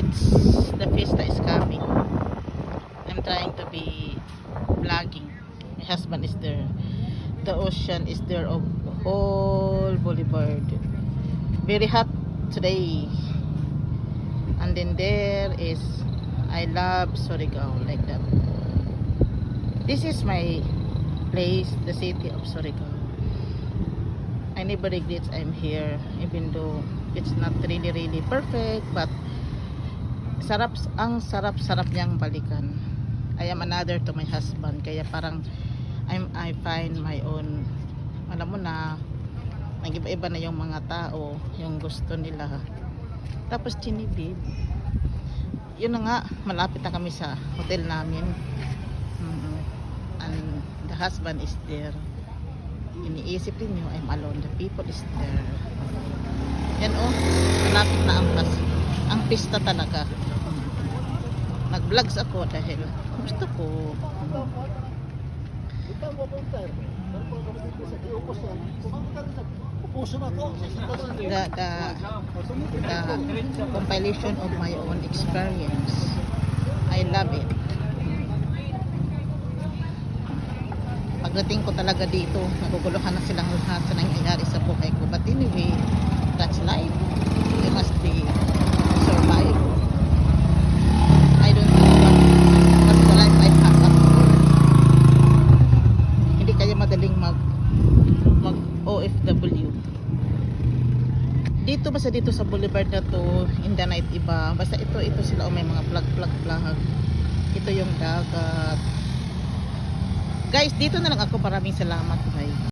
it's the fiesta is coming I'm trying to be vlogging. My husband is there. The ocean is there of whole boulevard. Very hot today. And then there is I love Surigao like that. This is my place the city of Surigao. I never regrets I'm here even though it's not really really perfect but sarap ang sarap sarap niyang balikan. I am another to my husband kaya parang I'm, I find my own alam mo na nag-iba-iba na yung mga tao yung gusto nila. Tapos chinibib yun na nga malapit na kami sa hotel namin. Mhm. and the husband is there. Iniisip niyo I'm alone. The people is there. Yan oh. Malapit na ang pas ang pista talaga nag vlogs ako dahil gusto ko. The, the, the compilation of my own experience. I love it. Pagdating ko talaga dito naguguluhan na silang lahat sa nangyayari sa buhay ko. But anyway mag OFW dito basta dito sa boulevard na to in the night iba? Basta ito ito sila oh, may mga vlog vlog vlog ito yung dagat. Guys dito na lang ako. Maraming salamat guys